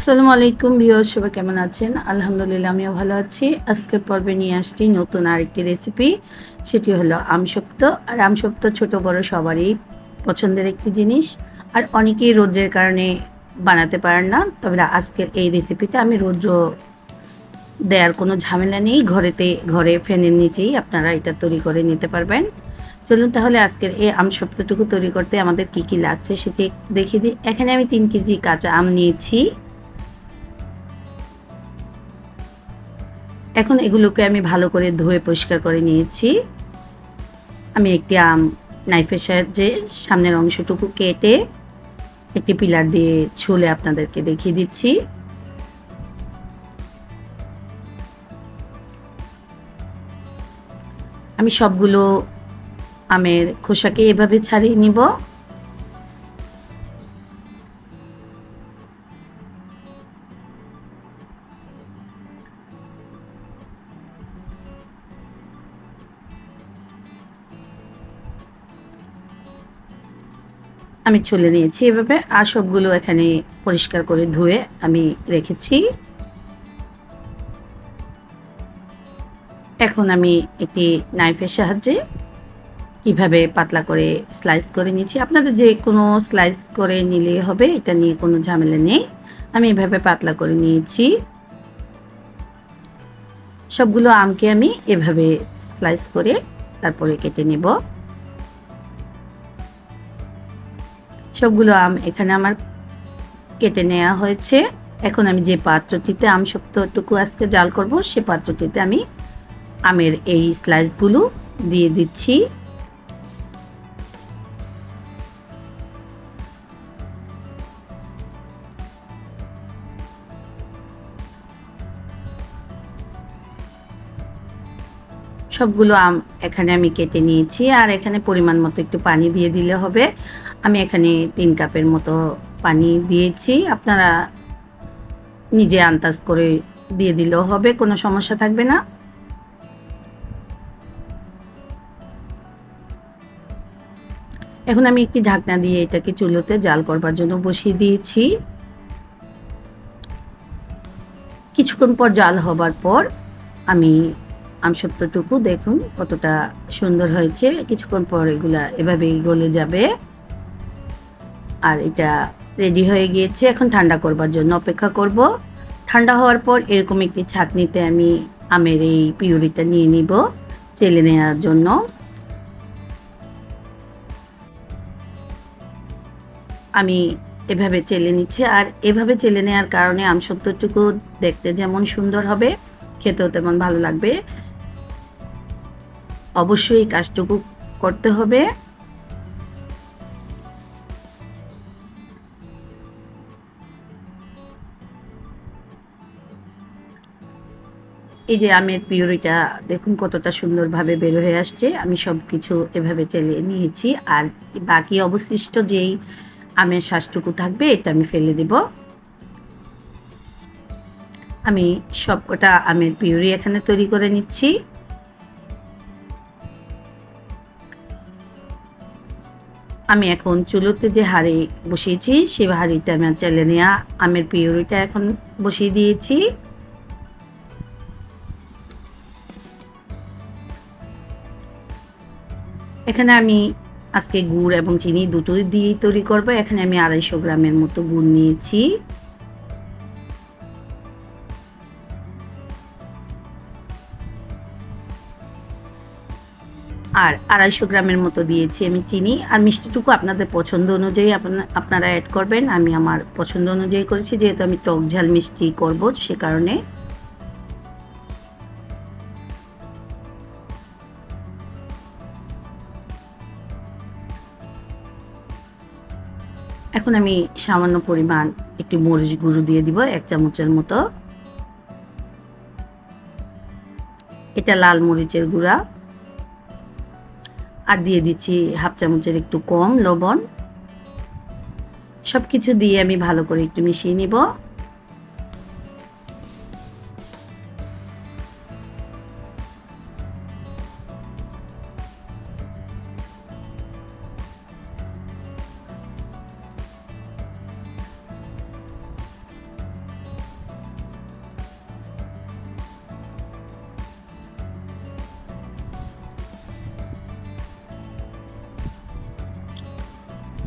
আসসালামু আলাইকুম ভিউয়ার সবাই কেমন আছেন? আলহামদুলিল্লাহ, আমিও ভালো আছি। আজকের পর্বে নিয়ে আসছি নতুন আরেকটি রেসিপি সেটি হলো আমসপ্ত আর আমসপ্ত ছোট বড় সবারই পছন্দের একটি জিনিস। আর অনেকেই রোদ্রের কারণে বানাতে পারেন না, তবে আজকের এই রেসিপিটা আমি রৌদ্র দেওয়ার কোনো ঝামেলা নেই। ঘরেতে, ঘরে ফ্যানের নিচেই আপনারা এটা তৈরি করে নিতে পারবেন। চলুন তাহলে আজকের এই আম সপ্তাহটুকু তৈরি করতে আমাদের কি কি লাগছে সেটি দেখিয়ে দিই। এখানে আমি তিন কেজি কাঁচা আম নিয়েছি। এখন এগুলোকে আমি ভালো করে ধুয়ে পরিষ্কার করে নিয়েছি। আমি একটি আম নাইফের সাহায্যে সামনের অংশটুকু কেটে একটি পিলার দিয়ে ছুলে আপনাদেরকে দেখিয়ে দিচ্ছি। আমি সবগুলো আমের খোসাকে এভাবে ছাড়িয়ে নিব। আমি চলে নিয়েছি এভাবে, আর সবগুলো এখানে পরিষ্কার করে ধুয়ে আমি রেখেছি। এখন আমি একটি নাইফের সাহায্যে কীভাবে পাতলা করে স্লাইস করে নিয়েছি। আপনাদের যে কোনো স্লাইস করে নিলে হবে, এটা নিয়ে কোনো ঝামেলা নেই। আমি এভাবে পাতলা করে নিয়েছি। সবগুলো আমকে আমি এভাবে স্লাইস করে তারপরে কেটে নেব। সবগুলো আম এখানে আমার কেটে নেওয়া হয়েছে। এখন আমি যে পাত্রটিতে আম শক্তটুকু আজকে জাল করব, সে পাত্রটিতে আমি আমের এই স্লাইসগুলো দিয়ে দিচ্ছি। সবগুলো আম এখানে আমি কেটে নিয়েছি, আর এখানে পরিমাণ মতো একটু পানি দিয়ে দিলে হবে। আমি এখানে তিন কাপের মতো পানি দিয়েছি। আপনারা নিজে আন্দাজ করে দিয়ে দিলেও হবে, কোনো সমস্যা থাকবে না। এখন আমি একটি ঢাকনা দিয়ে এটাকে চুলোতে জাল করবার জন্য বসিয়ে দিয়েছি। কিছুক্ষণ পর জাল হবার পর আমি আমসত্বটুকু দেখুন কতটা সুন্দর হয়েছে। কিছুক্ষণ পর এগুলা এভাবেই গলে যাবে। আর এটা রেডি হয়ে গিয়েছে। এখন ঠান্ডা করবার জন্য অপেক্ষা করব। ঠান্ডা হওয়ার পর এরকম একটি ছাঁকনিতে আমি আমের এই পিউরিটা নিয়ে নিব চেলে নেওয়ার জন্য। আমি এভাবে চেলে নিচ্ছি আর এভাবে চেলে নেওয়ার কারণে আমসত্বটুকু দেখতে যেমন সুন্দর হবে, খেতেও তেমন ভালো লাগবে। অবশ্যই কাজটুকু করতে হবে। এই যে আমের পিউরিটা, দেখুন কতটা সুন্দরভাবে বের হয়ে আসছে। আমি সব কিছু এভাবে চেলে নিয়েছি। আর বাকি অবশিষ্ট যেই আমের শ্বাসটুকু থাকবে, এটা আমি ফেলে দেব। আমি সবকটা আমের পিউরি এখানে তৈরি করে নিচ্ছি। আমি এখন চুলোতে যে হাঁড়ি বসিয়েছি, সেই হাঁড়িটা আমি চেলে নেওয়া আমের পিউরিটা এখন বসিয়ে দিয়েছি। এখানে আমি আজকে গুড় এবং চিনি দুটোই দিয়েই তৈরি করব। এখানে আমি আড়াইশো গ্রামের মতো গুড় নিয়েছি। আর আড়াইশো গ্রামের মতো দিয়েছি আমি চিনি। আর মিষ্টিটুকু আপনাদের পছন্দ অনুযায়ী আপনারা অ্যাড করবেন। আমি আমার পছন্দ অনুযায়ী করেছি, যেহেতু আমি টক ঝাল মিষ্টি করব সে কারণে। এখন আমি সামান্য পরিমাণ একটি মরিচ গুঁড়ো দিয়ে দিব, এক চামচের মতো। এটা লাল মরিচের গুঁড়া। আর দিয়ে দিচ্ছি হাফ চামচের একটু কম লবণ। সব কিছু দিয়ে আমি ভালো করে একটু মিশিয়ে নিব।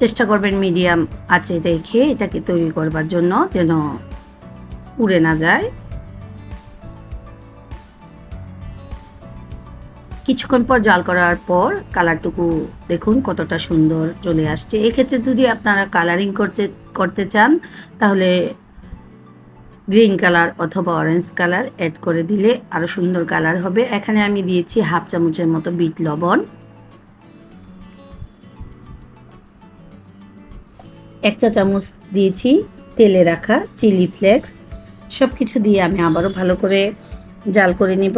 চেষ্টা করবেন মিডিয়াম আঁচে রেখে এটাকে তৈরি করবার জন্য যেন পুড়ে না যায়। কিছুক্ষণ পর জাল করার পর কালারটুকু দেখুন কতটা সুন্দর চলে আসছে। এক্ষেত্রে যদি আপনারা কালারিং করতে করতে চান, তাহলে গ্রিন কালার অথবা অরেঞ্জ কালার অ্যাড করে দিলে আরও সুন্দর কালার হবে। এখানে আমি দিয়েছি হাফ চামচের মতো বিট লবণ। এক চা চামচ দিয়েছি, তেলে রাখা চিলি ফ্লেক্স। সব কিছু দিয়ে আমি আবারও ভালো করে জাল করে নিব।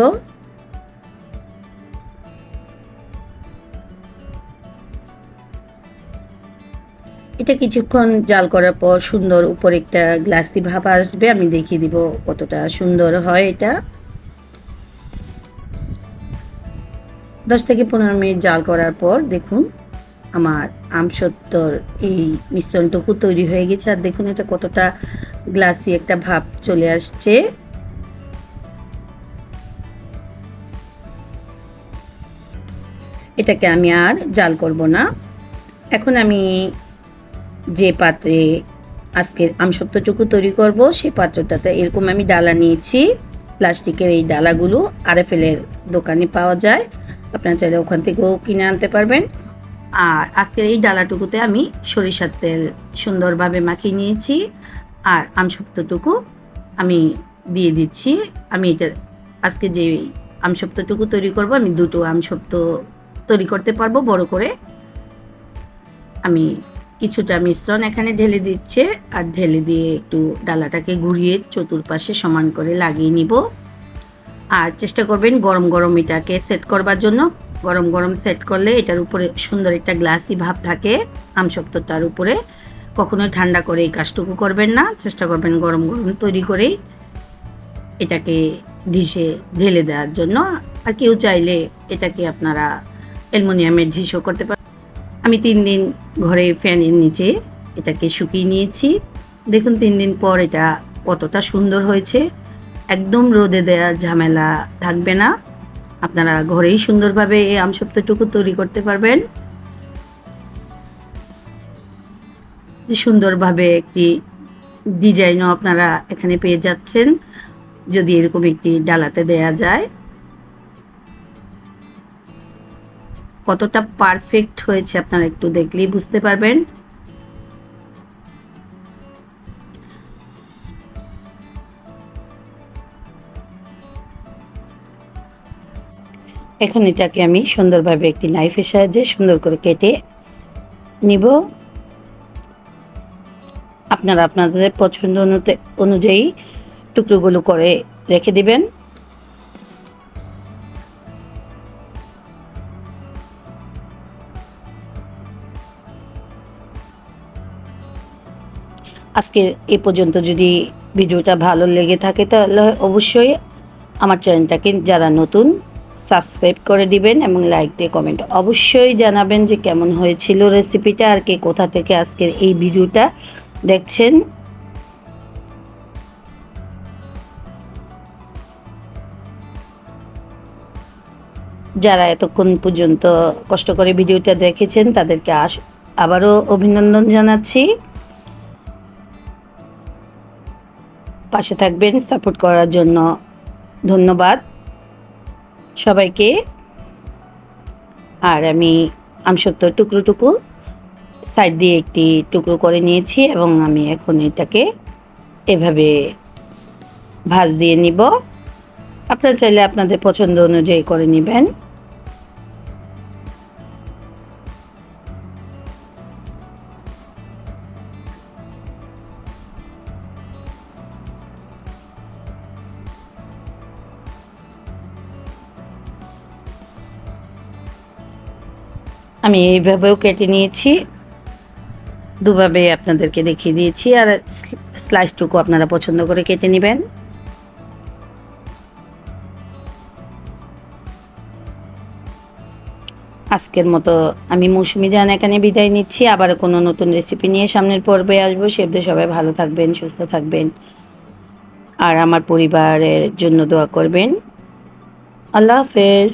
এটা কিছুক্ষণ জাল করার পর সুন্দর উপর একটা গ্লাসি ভাব আসবে, আমি দেখিয়ে দিব কতটা সুন্দর হয় এটা। দশ থেকে পনেরো মিনিট জাল করার পর দেখুন আমার আমসত্তর এই মিশ্রণটুকু তৈরি হয়ে গেছে। আর দেখুন এটা কতটা গ্লাসি একটা ভাব চলে আসছে। এটাকে আমি আর জাল করব না। এখন আমি যে পাত্রে আজকের আমসত্বটুকু তৈরি করব সেই পাত্রটাতে এরকম আমি ডালা নিয়েছি। প্লাস্টিকের এই ডালাগুলো আরএফএলের দোকানে পাওয়া যায়। আপনারা চাইলে ওখান থেকেও কিনে আনতে পারবেন। আর আজকের এই ডালাটুকুতে আমি সরিষার তেল সুন্দরভাবে মাখিয়ে নিয়েছি আর আমসত্বটুকু আমি দিয়ে দিচ্ছি। আমি এটা আজকে যে আমসত্বটুকু তৈরি করব, আমি দুটো আমসত্ব তৈরি করতে পারব বড় করে। আমি কিছুটা মিশ্রণ এখানে ঢেলে দিচ্ছে আর ঢেলে দিয়ে একটু ডালাটাকে ঘুরিয়ে চতুর্পাশে সমান করে লাগিয়ে নিব। আর চেষ্টা করবেন গরম গরম এটাকে সেট করবার জন্য। গরম গরম সেট করলে এটার উপরে সুন্দর একটা গ্লাসি ভাব থাকে আমসত্বটার উপরে। কখনোই ঠান্ডা করে এই কাজটুকু করবেন না, চেষ্টা করবেন গরম গরম তৈরি করেই এটাকে ডিশে ঢেলে দেওয়ার জন্য। আর কেউ চাইলে এটাকে আপনারা অ্যালমোনিয়ামের ডিশও করতে পারেন আমি তিন দিন ঘরে ফ্যানের নিচে এটাকে শুকিয়ে নিয়েছি। দেখুন তিন দিন পর এটা কতটা সুন্দর হয়েছে। একদম রোদে দেওয়ার ঝামেলা থাকবে না। আপনারা ঘরেই সুন্দরভাবে এই আমসত্বটুকু তৈরি করতে পারবেন। সুন্দরভাবে একটি ডিজাইনও আপনারা এখানে পেয়ে যাচ্ছেন, যদি এরকম একটি ডালাতে দেয়া যায়। কতটা পারফেক্ট হয়েছে আপনারা একটু দেখলেই বুঝতে পারবেন। এখন এটাকে আমি সুন্দরভাবে একটি নাইফের সাহায্যে সুন্দর করে কেটে নিব। আপনারা আপনাদের পছন্দ অনুযায়ী টুকরোগুলো করে রেখে দিবেন। আজকে এ পর্যন্ত যদি ভিডিওটা ভালো লেগে থাকে তাহলে অবশ্যই আমার চ্যানেলটাকে যারা নতুন সাবস্ক্রাইব করে দিবেন এবং লাইক দিয়ে কমেন্ট অবশ্যই জানাবেন যে কেমন হয়েছিল রেসিপিটা আর কে কোথা থেকে আজকের এই ভিডিওটা দেখছেন। যারা এতক্ষণ পর্যন্ত কষ্ট করে ভিডিওটা দেখেছেন, তাদেরকে আস আবারও অভিনন্দন জানাচ্ছি। পাশে থাকবেন সাপোর্ট করার জন্য ধন্যবাদ। সবাইকে। আর আমি আমসত্তর টুকরো টুকু সাইড দিয়ে একটি টুকরো করে নিয়েছি এবং আমি এখন এটাকে এভাবে ভাজ দিয়ে নিব। আপনারা চাইলে আপনাদের পছন্দ অনুযায়ী করে নেবেন। আমি এইভাবেও কেটে নিয়েছি। দুভাবে আপনাদেরকে দেখিয়ে দিয়েছি আর স্লাইসটুকু আপনারা পছন্দ করে কেটে নেবেন। আজকের মতো আমি মৌসুমি জান এখানে বিদায় নিচ্ছি। আবার কোনো নতুন রেসিপি নিয়ে সামনের পর্বে আসব। সেবদে সবাই ভালো থাকবেন, সুস্থ থাকবেন। আর আমার পরিবারের জন্য দোয়া করবেন। আল্লাহ হাফেজ।